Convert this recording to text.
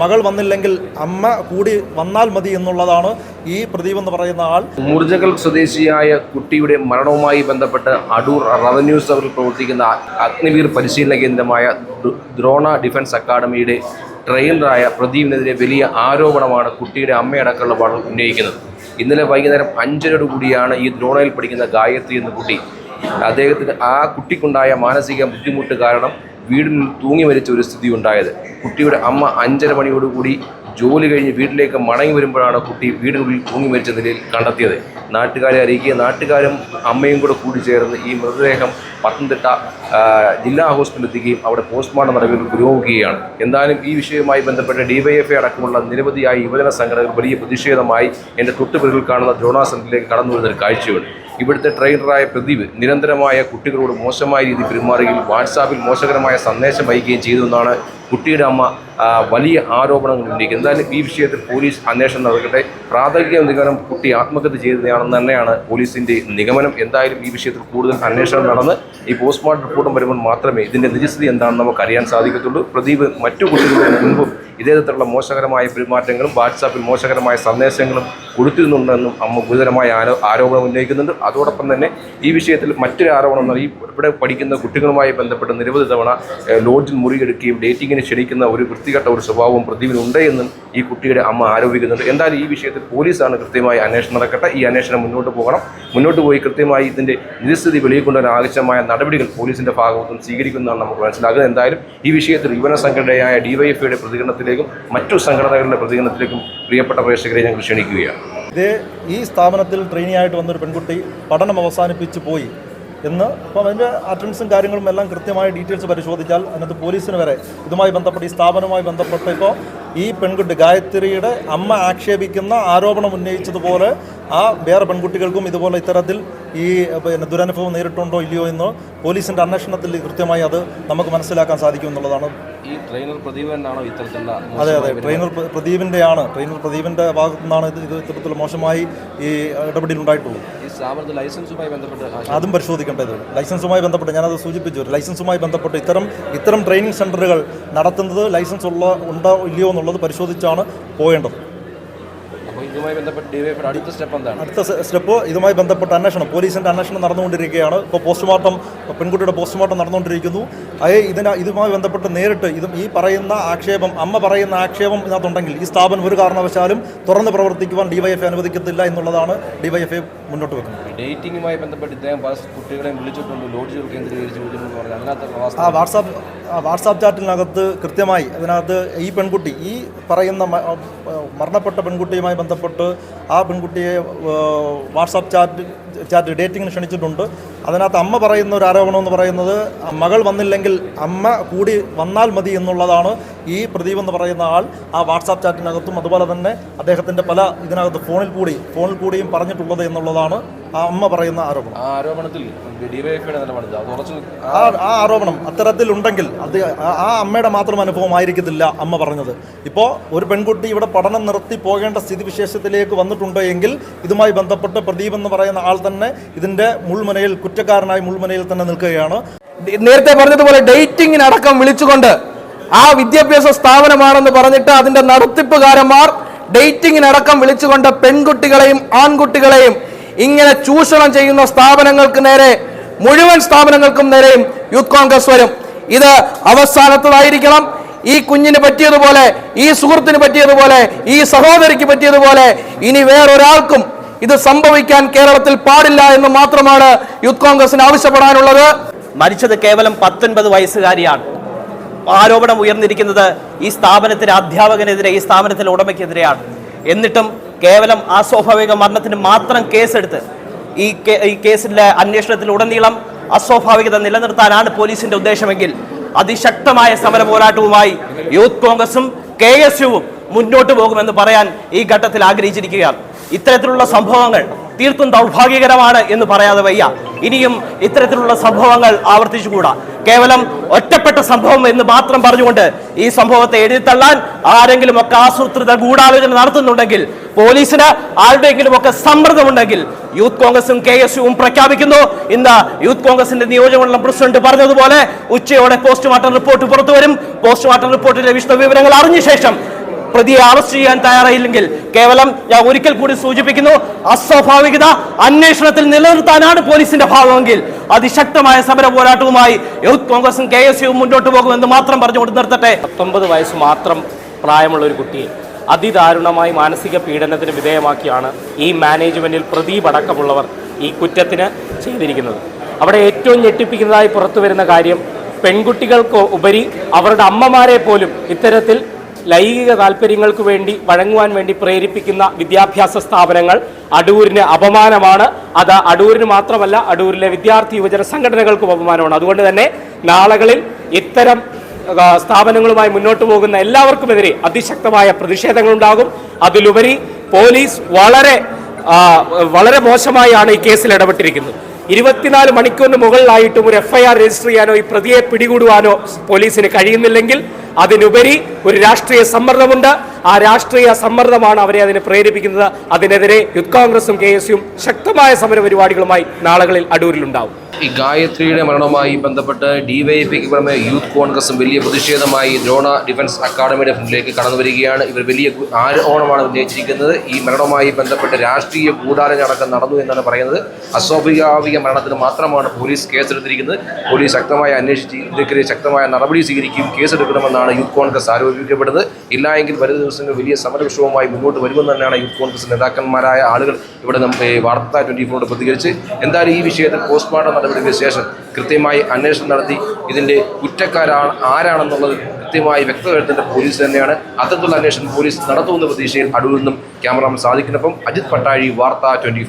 മകൾ വന്നില്ലെങ്കിൽ അമ്മ കൂടി വന്നാൽ മതി എന്നുള്ളതാണ് ഈ പ്രദീപ് എന്ന് പറയുന്ന ആൾ. മൂർജകൽ സ്വദേശിയായ കുട്ടിയുടെ മരണവുമായി ബന്ധപ്പെട്ട് അടൂർ റവന്യൂ സെവറിൽ പ്രവർത്തിക്കുന്ന അഗ്നിവീർ പരിശീലന കേന്ദ്രമായ ദ്രോണ ഡിഫൻസ് അക്കാദമിയുടെ ട്രെയിനറായ പ്രദീപിനെതിരെ വലിയ ആരോപണമാണ് കുട്ടിയുടെ അമ്മയടക്കമുള്ള പാടം ഉന്നയിക്കുന്നത്. ഇന്നലെ വൈകുന്നേരം അഞ്ചരയോട് കൂടിയാണ് ഈ ദ്രോണയിൽ പഠിക്കുന്ന ഗായത്രി എന്ന കുട്ടി. അദ്ദേഹത്തിന് ആ കുട്ടിക്കുണ്ടായ മാനസിക ബുദ്ധിമുട്ട് കാരണം വീടിനുള്ളിൽ തൂങ്ങി മരിച്ച ഒരു സ്ഥിതി ഉണ്ടായത്. കുട്ടിയുടെ അമ്മ അഞ്ചര മണിയോടുകൂടി ജോലി കഴിഞ്ഞ് വീട്ടിലേക്ക് മടങ്ങി വരുമ്പോഴാണ് കുട്ടി വീടിനുള്ളിൽ തൂങ്ങി മരിച്ച നിലയിൽ കണ്ടെത്തിയത്. നാട്ടുകാരെ അറിയിക്കുക നാട്ടുകാരും അമ്മയും കൂടെ കൂടി ചേർന്ന് ഈ മൃതദേഹം പത്തനംതിട്ട ജില്ലാ ഹോസ്പിറ്റലിൽ എത്തിക്കുകയും അവിടെ പോസ്റ്റ്മോർട്ടം നടപടികൾ പുരോഗമിക്കുകയാണ്. എന്തായാലും ഈ വിഷയവുമായി ബന്ധപ്പെട്ട് ഡിവൈഎഫ്ഐ അടക്കമുള്ള നിരവധിയായ യുവജന സംഘടനകൾ വലിയ പ്രതിഷേധമായി എന്റെ തൊട്ടുപിറകിൽ കാണുന്ന ദ്രോണാസനത്തിലേക്ക് കടന്നു വരുന്ന ഒരു കാഴ്ചയുണ്ട്. ഇവിടുത്തെ ട്രെയിനറായ പ്രദീപ് നിരന്തരമായ കുട്ടികളോട് മോശമായ രീതിയിൽ പെരുമാറുകയും വാട്സാപ്പിൽ മോശകരമായ സന്ദേശം അയക്കുകയും ചെയ്തു എന്നാണ് കുട്ടിയുടെ അമ്മ വലിയ ആരോപണങ്ങൾ ഉന്നയിക്കുന്നത്. എന്തായാലും ഈ വിഷയത്തിൽ പോലീസ് അന്വേഷണം നടക്കട്ടെ. പ്രാഥമിക നിഗമനം കുട്ടി ആത്മഹത്യ ചെയ്തതാണെന്ന് തന്നെയാണ് പോലീസിന്റെ നിഗമനം. എന്തായാലും ഈ വിഷയത്തിൽ കൂടുതൽ അന്വേഷണം നടന്ന് ഈ പോസ്റ്റ്മോർട്ടം റിപ്പോർട്ടും വരുമ്പോൾ മാത്രമേ ഇതിന്റെ നിജസ്ഥിതി എന്താണെന്ന് നമുക്ക് അറിയാൻ സാധിക്കത്തുള്ളൂ. പ്രദീപ് മറ്റു കുട്ടികളുടെ മുൻപും ഇതേ തരത്തിലുള്ള മോശകരമായ പെരുമാറ്റങ്ങളും വാട്സാപ്പിൽ മോശകരമായ സന്ദേശങ്ങളും കൊടുത്തിരുന്നുണ്ടെന്നും അമ്മ ഗുരുതരമായ ആരോ ആരോപണം ഉന്നയിക്കുന്നുണ്ട്. അതോടൊപ്പം തന്നെ ഈ വിഷയത്തിൽ മറ്റൊരു ആരോപണം എന്ന് പറഞ്ഞാൽ ഈ ഇവിടെ പഠിക്കുന്ന കുട്ടികളുമായി ബന്ധപ്പെട്ട് നിരവധി തവണ ലോഡ്ജിൽ മുറിയെടുക്കുകയും ഡേറ്റിങ്ങിന് ക്ഷണിക്കുന്ന ഒരു വൃത്തികെട്ട ഒരു സ്വഭാവം പ്രതിവിനുണ്ട് എന്നും ഈ കുട്ടിയുടെ അമ്മ ആരോപിക്കുന്നുണ്ട്. എന്തായാലും ഈ വിഷയത്തിൽ പോലീസാണ് കൃത്യമായി അന്വേഷണം നടക്കട്ടെ. ഈ അന്വേഷണം മുന്നോട്ട് പോകണം. മുന്നോട്ട് പോയി കൃത്യമായി ഇതിന്റെ നിജസ്ഥിതി വെളിയിൽ കൊണ്ടുവരാൻ ആവശ്യമായ നടപടികൾ പോലീസിന്റെ ഭാഗത്തും സ്വീകരിക്കുന്നതാണ് നമുക്ക് മനസ്സിലാകുന്നത്. എന്തായാലും ഈ വിഷയത്തിൽ യുവന സംഘടനയായ ഡിവൈഎഫ്ഐയുടെ പ്രതികരണത്തിലേക്കും മറ്റു സംഘടനകളുടെ പ്രതികരണത്തിലേക്കും പ്രിയപ്പെട്ട പ്രേക്ഷകരെ ഞങ്ങൾ ക്ഷണിക്കുകയാണ്. ഇതേ ഈ സ്ഥാപനത്തിൽ ട്രെയിനി ആയിട്ട് വന്നൊരു പെൺകുട്ടി പഠനം അവസാനിപ്പിച്ച് പോയി എന്ന് അപ്പം അതിന്റെ അറ്റൻഡൻസും കാര്യങ്ങളും എല്ലാം കൃത്യമായ ഡീറ്റെയിൽസ് പരിശോധിച്ചാൽ അതിനകത്ത് പോലീസിന് വരെ ഇതുമായി ബന്ധപ്പെട്ട് ഈ സ്ഥാപനവുമായി ബന്ധപ്പെട്ട് ഇപ്പോൾ ഈ പെൺകുട്ടി ഗായത്രിയുടെ അമ്മ ആക്ഷേപിക്കുന്ന ആരോപണം ഉന്നയിച്ചതുപോലെ ആ വേറെ പെൺകുട്ടികൾക്കും ഇതുപോലെ ഇത്തരത്തിൽ ഈ പിന്നെ ദുരനുഭവം നേരിട്ടുണ്ടോ ഇല്ലയോ എന്ന് പോലീസിന്റെ അന്വേഷണത്തിൽ കൃത്യമായി അത് നമുക്ക് മനസ്സിലാക്കാൻ സാധിക്കും എന്നുള്ളതാണ്. ഈ ട്രെയിനർ പ്രദീപനാണോ ഇത്തരത്തിലുള്ള അതെ അതെ. ട്രെയിനർ പ്രദീപിന്റെയാണ്. പ്രദീപിന്റെയാണ് ട്രെയിനർ പ്രദീപിന്റെ ഭാഗത്തു നിന്നാണ് ഇത് ഇത് ഇത്തരത്തിൽ മോശമായി ഈ ഇടപെടൽ ഉണ്ടായിട്ടുള്ളത്. ഈ സ്ഥാപനത്തിൽ ലൈസൻസുമായി ബന്ധപ്പെട്ട് അതും പരിശോധിക്കേണ്ടത് ലൈസൻസുമായി ബന്ധപ്പെട്ട് ഞാനത് സൂചിപ്പിച്ചു. ലൈസൻസുമായി ബന്ധപ്പെട്ട് ഇത്തരം ഇത്തരം ട്രെയിനിങ് സെന്ററുകൾ നടത്തുന്നത് ലൈസൻസ് ഉള്ള ഉണ്ടോ ഇല്ലയോ എന്നുള്ളത് പരിശോധിച്ചാണ് പോകേണ്ടത് ഇതുമായി ബന്ധപ്പെട്ട് ഡിവൈഎഫ്ഐയുടെ അടുത്ത സ്റ്റെപ്പ് എന്താണ്? അടുത്ത സ്റ്റെപ്പ് ഇതുമായി ബന്ധപ്പെട്ട അന്വേഷണം. പോലീസിന്റെ അന്വേഷണം നടന്നുകൊണ്ടിരിക്കുകയാണ്. ഇപ്പോൾ പോസ്റ്റ്മോർട്ടം പെൺകുട്ടിയുടെ പോസ്റ്റ്മോർട്ടം നടന്നുകൊണ്ടിരിക്കുന്നു. അത് ഇതിന് ഇതുമായി ബന്ധപ്പെട്ട് നേരിട്ട് ഇതും ഈ പറയുന്ന ആക്ഷേപം അമ്മ പറയുന്ന ആക്ഷേപം ഇതിനകത്തുണ്ടെങ്കിൽ ഈ സ്ഥാപനം ഒരു കാരണവശാലും തുറന്ന് പ്രവർത്തിക്കുവാൻ ഡിവൈഎഫ്ഐ അനുവദിക്കത്തില്ല എന്നുള്ളതാണ് ഡിവൈഎഫ്ഐ മുന്നോട്ട് വെക്കുന്നത്. ഡേറ്റിംഗുമായി ബന്ധപ്പെട്ട് ഇദ്ദേഹം കുട്ടികളെ വിളിച്ചിട്ടുണ്ട്. ലോഡ്ജുകൾ കേന്ദ്രീകരിച്ച് വിളിച്ചിട്ടുണ്ട് അതിനകത്ത് ആ വാട്സാപ്പ് വാട്സാപ്പ് ചാറ്റിനകത്ത് കൃത്യമായി അതിനകത്ത് ഈ പെൺകുട്ടി ഈ പറയുന്ന മരണപ്പെട്ട പെൺകുട്ടിയുമായി ബന്ധപ്പെട്ട് ആ പെൺകുട്ടിയെ വാട്സാപ്പ് ചാറ്റ് ചാറ്റ് ഡേറ്റിങ്ങിന് ക്ഷണിച്ചിട്ടുണ്ട്. അതിനകത്ത് അമ്മ പറയുന്ന ഒരു ആരോപണം എന്ന് പറയുന്നത് മകൾ വന്നില്ലെങ്കിൽ അമ്മ കൂടി വന്നാൽ മതി എന്നുള്ളതാണ് ഈ പ്രദീപ് എന്ന് പറയുന്ന ആൾ ആ വാട്സാപ്പ് ചാറ്റിനകത്തും അതുപോലെ തന്നെ അദ്ദേഹത്തിന്റെ പല ഇതിനകത്ത് ഫോണിൽ കൂടി ഫോണിൽ കൂടിയും പറഞ്ഞിട്ടുള്ളത് എന്നുള്ളതാണ് ആ അമ്മ പറയുന്ന ആരോപണം. ആ ആരോപണത്തിൽ ആ ആരോപണം അത്തരത്തിലുണ്ടെങ്കിൽ അത് ആ- ആ അമ്മയുടെ മാത്രം അനുഭവമായിരിക്കത്തില്ല അമ്മ പറഞ്ഞത്. ഇപ്പോൾ ഒരു പെൺകുട്ടി ഇവിടെ പഠനം നിർത്തി പോകേണ്ട സ്ഥിതിവിശേഷത്തിലേക്ക് വന്നിട്ടുണ്ട് എങ്കിൽ ഇതുമായി ബന്ധപ്പെട്ട് പ്രദീപ് എന്ന് പറയുന്ന ആൾ തന്നെ ഇതിന്റെ മുൾമുനയിൽ കുറ്റക്കാരനായി മുൾമുനയിൽ തന്നെ നിൽക്കുകയാണ്. നേരത്തെ പറഞ്ഞതുപോലെ ഡേറ്റിംഗിന് അടക്കം വിളിച്ചുകൊണ്ട് ആ വിദ്യാഭ്യാസ സ്ഥാപനമാണെന്ന് പറഞ്ഞിട്ട് അതിന്റെ നടത്തിപ്പുകാരന്മാർ ഡേറ്റിംഗിനടക്കം വിളിച്ചുകൊണ്ട് പെൺകുട്ടികളെയും ആൺകുട്ടികളെയും ഇങ്ങനെ ചൂഷണം ചെയ്യുന്ന സ്ഥാപനങ്ങൾക്ക് നേരെ മുഴുവൻ സ്ഥാപനങ്ങൾക്കും നേരെയും യൂത്ത് കോൺഗ്രസ് വരും. ഇത് അവസാനത്തതായിരിക്കണം. ഈ കുഞ്ഞിന് പറ്റിയതുപോലെ ഈ സുഹൃത്തിന് പറ്റിയതുപോലെ ഈ സഹോദരിക്ക് പറ്റിയതുപോലെ ഇനി വേറൊരാൾക്കും ഇത് സംഭവിക്കാൻ കേരളത്തിൽ പാടില്ല എന്ന് മാത്രമാണ് യൂത്ത് കോൺഗ്രസിന് ആവശ്യപ്പെടാനുള്ളത്. മരിച്ചത് കേവലം പത്തൊൻപത് വയസ്സുകാരിയാണ്. ആരോപണം ഉയർന്നിരിക്കുന്നത് ഈ സ്ഥാപനത്തിലെ അധ്യാപകനെതിരെ ഈ സ്ഥാപനത്തിലെ ഉടമയ്ക്കെതിരെയാണ്. എന്നിട്ടും കേവലം അസ്വാഭാവിക മരണത്തിന് മാത്രം കേസെടുത്ത് ഈ ഈ കേസിലെ അന്വേഷണത്തിൽ ഉടനീളം അസ്വാഭാവികത നിലനിർത്താനാണ് പോലീസിന്റെ ഉദ്ദേശമെങ്കിൽ അതിശക്തമായ സമര പോരാട്ടവുമായി യൂത്ത് കോൺഗ്രസും കെ എസ് യുവും മുന്നോട്ട് പോകുമെന്ന് പറയാൻ ഈ ഘട്ടത്തിൽ ആഗ്രഹിച്ചിരിക്കുകയാണ്. ഇത്തരത്തിലുള്ള സംഭവങ്ങൾ തീർത്തും ദൗർഭാഗ്യകരമാണ് എന്ന് പറയാതെ വയ്യ. ഇനിയും ഇത്തരത്തിലുള്ള സംഭവങ്ങൾ ആവർത്തിച്ചുകൂടാ. കേവലം ഒറ്റപ്പെട്ട സംഭവം എന്ന് മാത്രം പറഞ്ഞുകൊണ്ട് ഈ സംഭവത്തെ എഴുതിത്തള്ളാൻ ആരെങ്കിലും ഒക്കെ ആസൂത്രിത ഗൂഢാലോചന നടത്തുന്നുണ്ടെങ്കിൽ പോലീസിന് ആരുടെയെങ്കിലും ഒക്കെ സമ്മർദ്ദമുണ്ടെങ്കിൽ യൂത്ത് കോൺഗ്രസും കെ എസ് യുവും പ്രഖ്യാപിക്കുന്നു. ഇന്ന് യൂത്ത് കോൺഗ്രസിന്റെ നിയോജകമണ്ഡലം പ്രസിഡന്റ് പറഞ്ഞതുപോലെ ഉച്ചയോടെ പോസ്റ്റ്മോർട്ടം റിപ്പോർട്ട് പുറത്തു വരും പോസ്റ്റ്മോർട്ടം റിപ്പോർട്ടിന്റെ വിശദ വിവരങ്ങൾ അറിഞ്ഞ ശേഷം പ്രതിയെ അറസ്റ്റ് ചെയ്യാൻ തയ്യാറായില്ലെങ്കിൽ കേവലം ഞാൻ ഒരിക്കൽ കൂടി സൂചിപ്പിക്കുന്നു അസ്വാഭാവികത അന്വേഷണത്തിൽ നിലനിർത്താനാണ് പോലീസിന്റെ ഭാഗമെങ്കിൽ അതിശക്തമായ സമര പോരാട്ടവുമായി യൂത്ത് കോൺഗ്രസും കെ എസ് യുവും മുന്നോട്ട് പോകുമെന്ന് മാത്രം പറഞ്ഞുകൊണ്ട് നിർത്തട്ടെ. പത്തൊമ്പത് വയസ്സ് മാത്രം പ്രായമുള്ള ഒരു കുട്ടിയെ അതിദാരുണമായി മാനസിക പീഡനത്തിന് വിധേയമാക്കിയാണ് ഈ മാനേജ്മെന്റിൽ പ്രദീപ് അടക്കമുള്ളവർ ഈ കുറ്റത്തിന് ചെയ്തിരിക്കുന്നത്. അവിടെ ഏറ്റവും ഞെട്ടിപ്പിക്കുന്നതായി പുറത്തു വരുന്ന കാര്യം പെൺകുട്ടികൾക്ക് ഉപരി അവരുടെ അമ്മമാരെ പോലും ഇത്തരത്തിൽ ലൈംഗിക താല്പര്യങ്ങൾക്ക് വേണ്ടി വഴങ്ങുവാൻ വേണ്ടി പ്രേരിപ്പിക്കുന്ന വിദ്യാഭ്യാസ സ്ഥാപനങ്ങൾ അടൂരിന് അപമാനമാണ്. അത് അടൂരിന് മാത്രമല്ല അടൂരിലെ വിദ്യാർത്ഥി യുവജന സംഘടനകൾക്കും അപമാനമാണ്. അതുകൊണ്ട് തന്നെ നാളുകളിൽ ഇത്തരം സ്ഥാപനങ്ങളുമായി മുന്നോട്ട് പോകുന്ന എല്ലാവർക്കുമെതിരെ അതിശക്തമായ പ്രതിഷേധങ്ങളുണ്ടാകും. അതിലുപരി പോലീസ് വളരെ വളരെ മോശമായാണ് ഈ കേസിൽ ഇടപെട്ടിരിക്കുന്നത്. ഇരുപത്തിനാല് മണിക്കൂറിന് മുകളിലായിട്ടും ഒരു എഫ്ഐആർ രജിസ്റ്റർ ചെയ്യാനോ ഈ പ്രതിയെ പിടികൂടുവാനോ പോലീസിന് കഴിയുന്നില്ലെങ്കിൽ അതിനുപരി ഒരു രാഷ്ട്രീയ സമ്മർദ്ദമുണ്ട്. ആ രാഷ്ട്രീയ സമ്മർദ്ദമാണ് അവരെ അതിനെ പ്രേരിപ്പിക്കുന്നത്. അതിനെതിരെ യൂത്ത് കോൺഗ്രസും കെ എസ് യും ശക്തമായ സമരപരിപാടികളുമായി നാളുകളിൽ അടൂരിലുണ്ടാവും. ഈ ഗായത്രിയുടെ മരണവുമായി ബന്ധപ്പെട്ട് ഡിവൈഎഫ്ഐക്ക് പുറമെ യൂത്ത് കോൺഗ്രസും വലിയ പ്രതിഷേധമായി ദ്രോണ ഡിഫൻസ് അക്കാദമിയുടെ ഫ്രണ്ടിലേക്ക് കടന്നു വരികയാണ്. ഇവർ വലിയ ആരോപണമാണ് ഉന്നയിച്ചിരിക്കുന്നത്. ഈ മരണവുമായി ബന്ധപ്പെട്ട് രാഷ്ട്രീയ ഗൂഢാലോചന നടന്നു എന്നാണ് പറയുന്നത്. അസ്വാഭാവിക മരണത്തിന് മാത്രമാണ് പോലീസ് കേസെടുത്തിരിക്കുന്നത്. പോലീസ് ശക്തമായി അന്വേഷിച്ച് ഇതിനെതിരെ ശക്തമായ നടപടി സ്വീകരിക്കുകയും കേസെടുക്കണമെന്നാണ് യൂത്ത് കോൺഗ്രസ് ആരോപിക്കപ്പെടുന്നത്. ഇല്ല എങ്കിൽ വരും ദിവസങ്ങൾ വലിയ സമരവിഷയവുമായി മുന്നോട്ട് വരുമെന്ന് തന്നെയാണ് യൂത്ത് കോൺഗ്രസ് നേതാക്കന്മാരായ ആളുകൾ ഇവിടെ നമുക്ക് വാർത്ത ട്വന്റി ഫോറോട് പ്രതികരിച്ച്. എന്തായാലും ഈ വിഷയത്തിൽ പോസ്റ്റ്മോർട്ടം നടപടിക്ക് ശേഷം കൃത്യമായി അന്വേഷണം നടത്തി. ഇതിന്റെ കുറ്റക്കാരാണ് ആരാണെന്നുള്ളത് കൃത്യമായി വ്യക്തമാക്കേണ്ട പോലീസ് തന്നെയാണ്. അത്തരത്തിലുള്ള അന്വേഷണം പോലീസ് നടത്തുമെന്ന പ്രതീക്ഷയിൽ അടൂരിൽ നിന്നും ക്യാമറാമാൻ സാധിക്കുന്നപ്പം അജിത് പട്ടാഴി വാർത്ത ട്വന്റി